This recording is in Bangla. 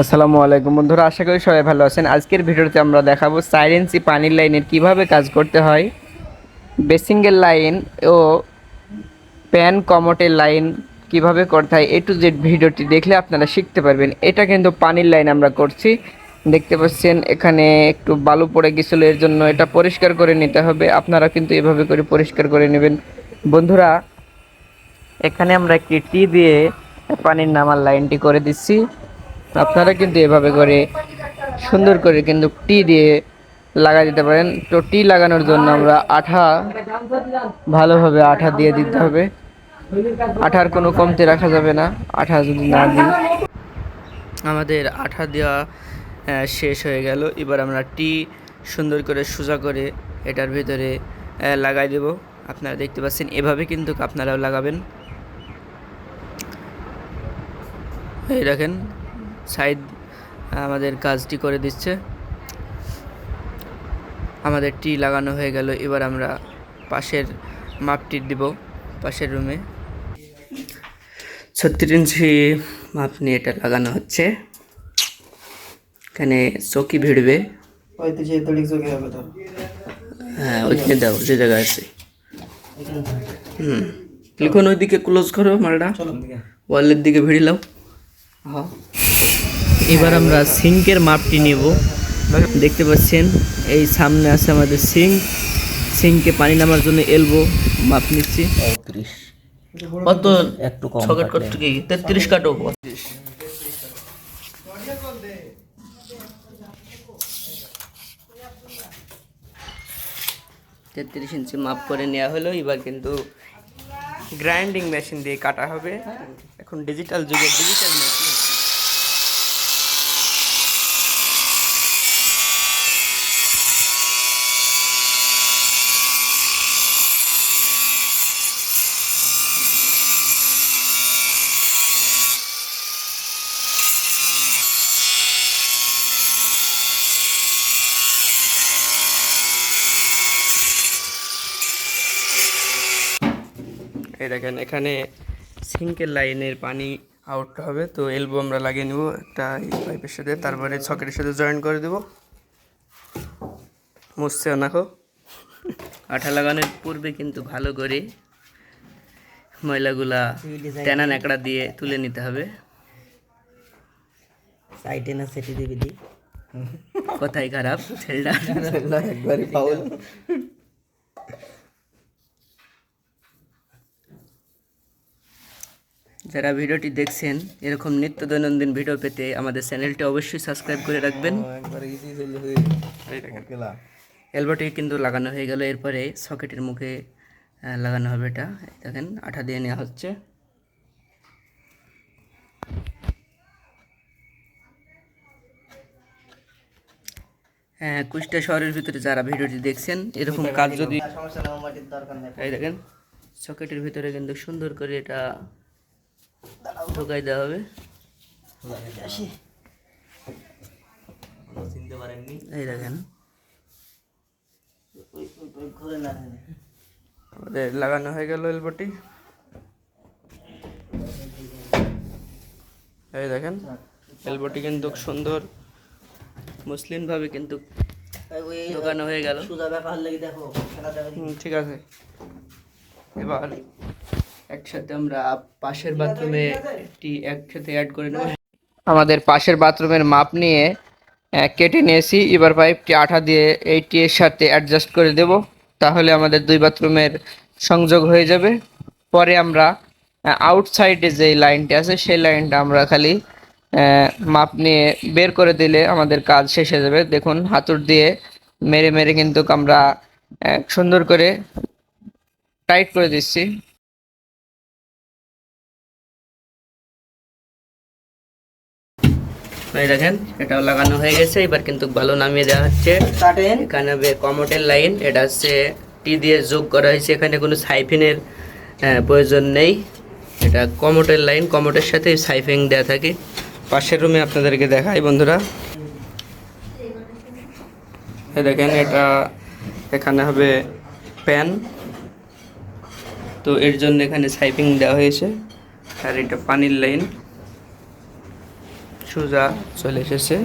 আসসালামু আলাইকুম বন্ধুরা, আশা করি সবাই ভালো আছেন। আজকের ভিডিওতে আমরা দেখাবো সাইলেন্সি পানির লাইনের কীভাবে কাজ করতে হয়। বেসিঙ্গের লাইন ও প্যান কমটের লাইন কীভাবে করতে হয় এ টু জেড ভিডিওটি দেখলে আপনারা শিখতে পারবেন। এটা কিন্তু পানির লাইন আমরা করছি। দেখতে পাচ্ছেন, এখানে একটু বালু পড়ে গেছিল, এর জন্য এটা পরিষ্কার করে নিতে হবে। আপনারা কিন্তু এভাবে করে পরিষ্কার করে নেবেন। বন্ধুরা, এখানে আমরা একটি টি দিয়ে পানির নামার লাইনটি করে দিচ্ছি। আপনারা কিন্তু এভাবে করে সুন্দর করে কিন্তু টি দিয়ে লাগা দিতে পারেন। তো টি লাগানোর জন্য আমরা আঠা ভালোভাবে আঠা দিয়ে দিতে হবে। আঠার কোনো কমতে রাখা যাবে না। আঠা যদি না দিই। আমাদের আঠা দেওয়া শেষ হয়ে গেল। এবার আমরা টি সুন্দর করে সোজা করে এটার ভিতরে লাগাই দেব। আপনারা দেখতে পাচ্ছেন, এভাবে কিন্তু আপনারাও লাগাবেন। এই দেখেন সাইড আমাদের কাজটি করে দিচ্ছে। আমাদের টি লাগানো হয়ে গেল এবার আমরা পাশের মাপটি দিব পাশের রুমে ছত্রিশ ইঞ্চি মাপ নিয়ে এটা লাগানো হচ্ছে। এখানে চকি ভিড়বে। হ্যাঁ ওইখানে দাও যে জায়গায় আছে। হুম লিখুন ওইদিকে ক্লোজ করো মালটা। ওয়ালের দিকে ভিড়ে লাও। এবার আমরা সিঙ্কের মাপটি নেব। দেখতে পাচ্ছেন এই সামনে আছে আমাদের সিঙ্ক। সিঙ্কে পানি নামার জন্য এলবো মাপ নিচ্ছি। কত? একটু কম কত কি? তেত্রিশ কাটো। তেত্রিশ ইঞ্চি মাপ করে নেওয়া হলো। এবার কিন্তু গ্রাইন্ডিং মেশিন দিয়ে কাটা হবে। এখন ডিজিটাল যুগের ডিজিটাল মেশিন এই দেখেন এখানে সিঙ্কের লাইনের পানি আউট হবে। তো এলবো আমরা লাগিয়ে নিব একটা এই পাইপের সাথে। তারপরে সকেটের সাথে জয়েন করে দেব। মুছছেও না খো আঠা লাগানোর পূর্বে কিন্তু ভালো করে ময়লাগুলা টেনা ন্যাকড়া দিয়ে তুলে নিতে হবে। সাইডে না সেটি দিবি দি। কথাই খারাপ ছেলেটা একবারই ফাউল যারা ভিডিওটি দেখছেন এরকম নিত্য দৈনন্দিন ভিডিও পেতে আমাদের চ্যানেলটি অবশ্যই সাবস্ক্রাইব করে রাখবেন। হয়ে এলবোটি কিন্তু লাগানো হয়ে গেল এরপরে সকেটের মুখে লাগানো হবে এটা। দেখেন আঠা দিয়ে নেওয়া হচ্ছে। হ্যাঁ কুষ্টিয়া শহরের ভিতরে যারা ভিডিওটি দেখছেন এরকম কাজ যদি এই দেখেন সকেটের ভিতরে কিন্তু সুন্দর করে এটা ঢোকাই দেওয়া হবে। চিনতে পারেননি। এই দেখেন। আমাদের লাগানো হয়ে গেল এলবোটি এই দেখেন এলবোটি কিন্তু সুন্দর। মসলিনভাবে কিন্তু ঢোকানো হয়ে গেল। ঠিক আছে। এবার একসাথে আমরা পাশের বাথরুমে একটি একসাথে অ্যাড করে নেব। আমাদের পাশের বাথরুমের মাপ নিয়ে কেটে নিয়েছি। এবার পাইপটি আঠা দিয়ে এইটি এর সাথে অ্যাডজাস্ট করে দেব। তাহলে আমাদের দুই বাথরুমের সংযোগ হয়ে যাবে। পরে আমরা আউটসাইডে যে লাইনটি আছে সেই লাইনটা আমরা খালি মাপ নিয়ে বের করে দিলে আমাদের কাজ শেষ হয়ে যাবে। দেখুন হাতুড় দিয়ে মেরে মেরে কিন্তু আমরা সুন্দর করে টাইট করে দিচ্ছি। এই দেখেন এটাও লাগানো হয়ে গেছে এবার কিন্তু ভালো নামিয়ে দেওয়া হচ্ছে। এখানে হবে কমোটের লাইন এটা হচ্ছে টি দিয়ে যোগ করা হয়েছে এখানে কোনো সাইফিনের আহ, প্রয়োজন নেই। এটা কমোটের লাইন কমোটের সাথে সাইফিং দেওয়া থাকে। পাশের রুমে আপনাদেরকে দেখাই বন্ধুরা। দেখেন এটা এখানে হবে প্যান তো এর জন্য এখানে সাইপিং দেওয়া হয়েছে। আর এটা পানির লাইন সোজা চলে এসেছে।